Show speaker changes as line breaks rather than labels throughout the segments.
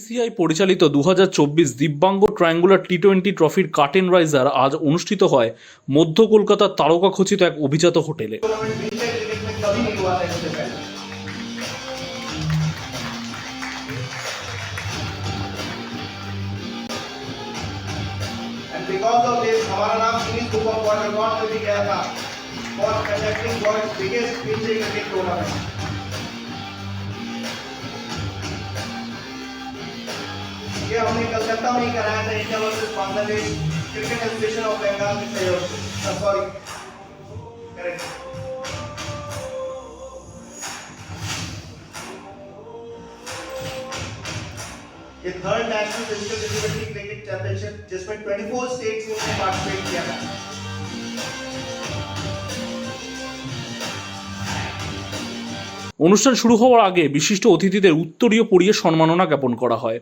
BCCI পরিচালিত দু দিব্যাঙ্গ triangular T twenty ট্রফির কাটেন রাইজার আজ অনুষ্ঠিত হয় মধ্য কলকাতার তারকা খচিত এক অভিজাত হোটেলে
टूर्नामेंट बीते क्रिकेट में कभी नहीं हुआ था इससे पहले And because of this, हमारा नाम Guinness Book of World Record में भी गया था for conducting world's biggest बीते क्रिकेट टूर्नामेंट ये हमने कलकत्ता में ही कराया था India versus Bangladesh cricket association of Bengal के सहयोग से सॉरी करेक्ट ये third national physical disability cricket championship जिसमें 24 स्टेट्स ने पार्टिसिपेट किया था
অনুষ্ঠান শুরু হওয়ার আগে বিশিষ্ট অতিথিদের উত্তরীয় পরিয়ে সম্মাননা জ্ঞাপন করা হয়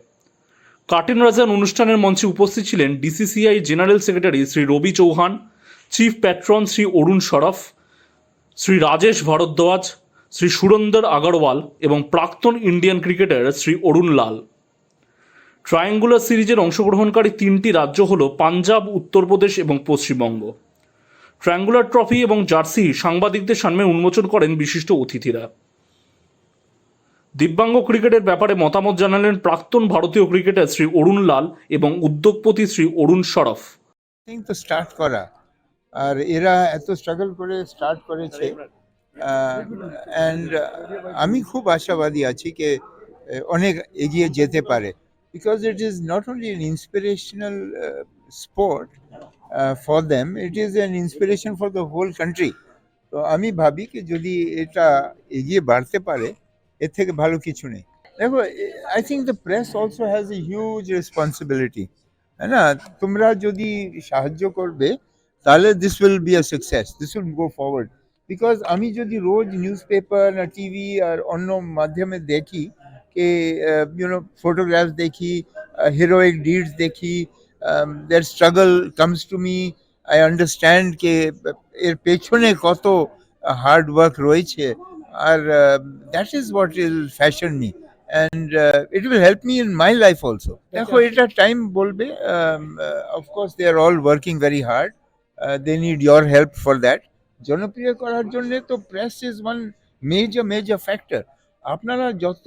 কাটেন রাজান অনুষ্ঠানের মঞ্চে উপস্থিত ছিলেন DCCI general secretary Shri Ravi Chauhan, chief patron Shri Arun Saraf Shri Rajesh Bhardwaj, Shri Surendar Agarwal এবং প্রাক্তন Indian cricketer Shri Arun Lal. Triangular সিরিজের অংশগ্রহণকারী তিনটি রাজ্য হল পাঞ্জাব, উত্তরপ্রদেশ এবং পশ্চিমবঙ্গ। ট্রায়াঙ্গুলার ট্রফি এবং জার্সি সাংবাদিকদের সামনে উন্মোচন করেন বিশিষ্ট অতিথিরা। দিব্যাঙ্গ ক্রিকেটের ব্যাপারে মতামত জানালেন প্রাক্তন ভারতীয় ক্রিকেটার শ্রী অরুণ লাল এবং উদ্যোগপতি শ্রী অরুণ সরফ।
তো স্টার্ট করা। আর এরা এত স্ট্রাগল করে স্টার্ট করেছে। অ্যান্ড আমি খুব আশাবাদী আছি যে অনেক এগিয়ে যেতে পারে। Because it is not only an inspirational sport for them it is an inspiration for the whole country তো আমি ভাবি কি যদি এটা এগিয়ে বাড়তে পারে এর থেকে ভালো কিছু নেই দেখো I think the press also has a huge responsibility হ্যাঁ না তোমরা যদি সাহায্য করবে তাহলে this will be a success this will go forward because আমি যদি রোজ নিউজ পেপার না টিভি আর অন্য মাধ্যমে দেখি কে ইউনো ফটোগ্রাফ দেখি হিরোইক ডিডস দেখি দের struggle comes to me I understand K uh, এর পেছনে কত হার্ড ওয়ার্ক রয়েছে আর that is what'll fashion me and uh, it will help me in my life also. দেখো এটা টাইম বলবে of course they are all working very hard they need your help for that জনপ্রিয় করার জন্য তো press is one major major factor আপনারা যত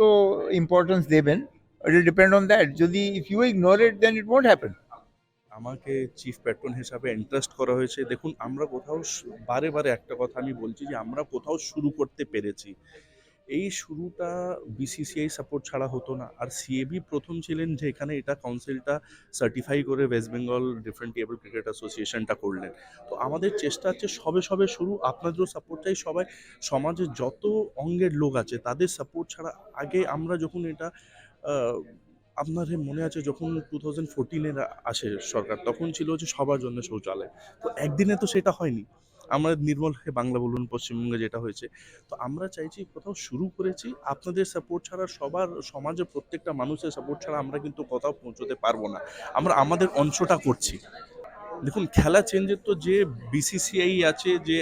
importance দেবেন ইট ডিপেন্ড অন দ্যাট যদি if you ignore it then it won't happen
আমাকে chief patron হিসাবে ইন্টারেস্ট করা হয়েছে। দেখুন, আমরা কোথাও বারে বারে একটা কথা আমি বলছি যে, আমরা কোথাও শুরু করতে পেরেছি। এই শুরুটা বিসিসিআই সাপোর্ট ছাড়া হতো না। আর সিএবি প্রথম ছিলেন যে, এখানে এটা কাউন্সিলটা সার্টিফাই করে West Bengal different table cricket অ্যাসোসিয়েশনটা করলেন। তো আমাদের চেষ্টা হচ্ছে সবে সবে শুরু। আপনাদেরও সাপোর্ট চাই। সবাই সমাজে যত অঙ্গের লোক আছে, তাদের সাপোর্ট ছাড়া আগে আমরা যখন এটা আহ, আপনাদের মনে আছে যখন টু থাউজেন্ড ফোরটিনের আসে সরকার তখন ছিল যে সবার জন্য শৌচালয়। তো একদিনে তো সেটা হয়নি। আমরা নির্মল বাংলা বলুন পশ্চিমবঙ্গে যেটা হয়েছে। তো আমরা চাইছি কোথাও শুরু করেছি আপনাদের সাপোর্ট ছাড়া সবার সমাজে প্রত্যেকটা মানুষের সাপোর্ট ছাড়া আমরা কিন্তু কোথাও পৌঁছতে পারব না। আমরা আমাদের অংশটা করছি। দেখুন খেলা চেঞ্জের তো যে বিসিসিআই আছে যে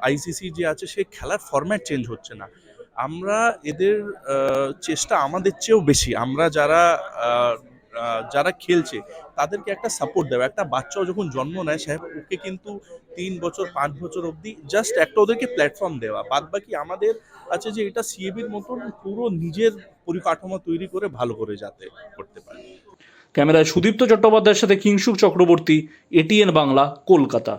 আইসিসি যে আছে সে খেলার ফরম্যাট চেঞ্জ হচ্ছে না। আমরা এদের চেষ্টা আমাদের চেয়েও বেশি। আমরা যারা যারা খেলছে, তাদেরকে একটা সাপোর্ট দেওয়া। একটা বাচ্চাও যখন জন্ম নেয়, সাহেব, ওকে কিন্তু তিন বছর, পাঁচ বছর অবধি জাস্ট একটা ওদেরকে প্ল্যাটফর্ম দেওয়া। বাদ বাকি আমাদের আছে যে, এটা সিএবির মতন পুরো নিজের পরিকাঠামো তৈরি করে ভালো করে যাতে করতে পারে।
ক্যামেরায় সুদীপ্ত চট্টোপাধ্যায়ের সাথে কিংসুক চক্রবর্তী এটিএন বাংলা, কলকাতা।